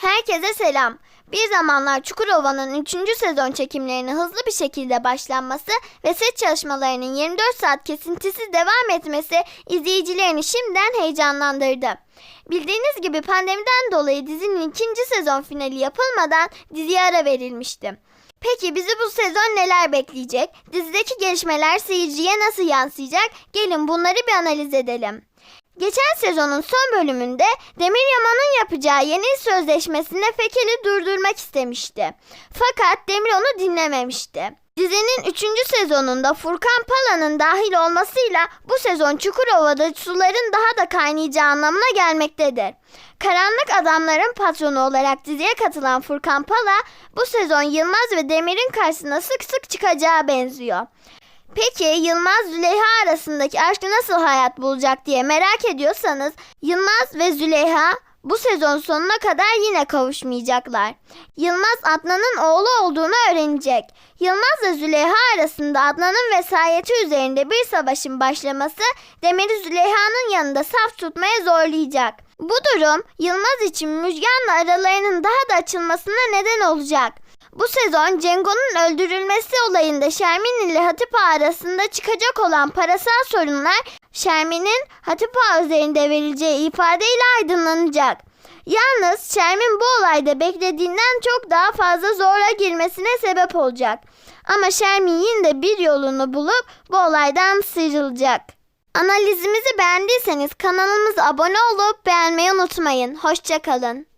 Herkese selam. Bir zamanlar Çukurova'nın 3. sezon çekimlerinin hızlı bir şekilde başlanması ve set çalışmalarının 24 saat kesintisiz devam etmesi izleyicilerini şimdiden heyecanlandırdı. Bildiğiniz gibi pandemiden dolayı dizinin ikinci sezon finali yapılmadan diziye ara verilmişti. Peki bizi bu sezon neler bekleyecek? Dizideki gelişmeler seyirciye nasıl yansıyacak? Gelin bunları bir analiz edelim. Geçen sezonun son bölümünde Demir Yaman'ın yapacağı yeni sözleşmesinde Fekel'i durdurmak istemişti. Fakat Demir onu dinlememişti. Dizinin 3. sezonunda Furkan Pala'nın dahil olmasıyla bu sezon Çukurova'da suların daha da kaynayacağı anlamına gelmektedir. Karanlık adamların patronu olarak diziye katılan Furkan Pala bu sezon Yılmaz ve Demir'in karşısına sık sık çıkacağı benziyor. Peki Yılmaz Züleyha arasındaki aşk nasıl hayat bulacak diye merak ediyorsanız Yılmaz ve Züleyha bu sezon sonuna kadar yine kavuşmayacaklar. Yılmaz Adnan'ın oğlu olduğunu öğrenecek. Yılmaz ve Züleyha arasında Adnan'ın vesayeti üzerinde bir savaşın başlaması Demir'i Züleyha'nın yanında saf tutmaya zorlayacak. Bu durum Yılmaz için Müjgan'la aralarının daha da açılmasına neden olacak. Bu sezon Cengo'nun öldürülmesi olayında Şermin ile Hatip Ağa arasında çıkacak olan parasal sorunlar Şermin'in Hatip Ağa üzerinde verileceği ifadeyle aydınlanacak. Yalnız Şermin bu olayda beklediğinden çok daha fazla zora girmesine sebep olacak. Ama Şermin yine de bir yolunu bulup bu olaydan sıyrılacak. Analizimizi beğendiyseniz kanalımıza abone olup beğenmeyi unutmayın. Hoşçakalın.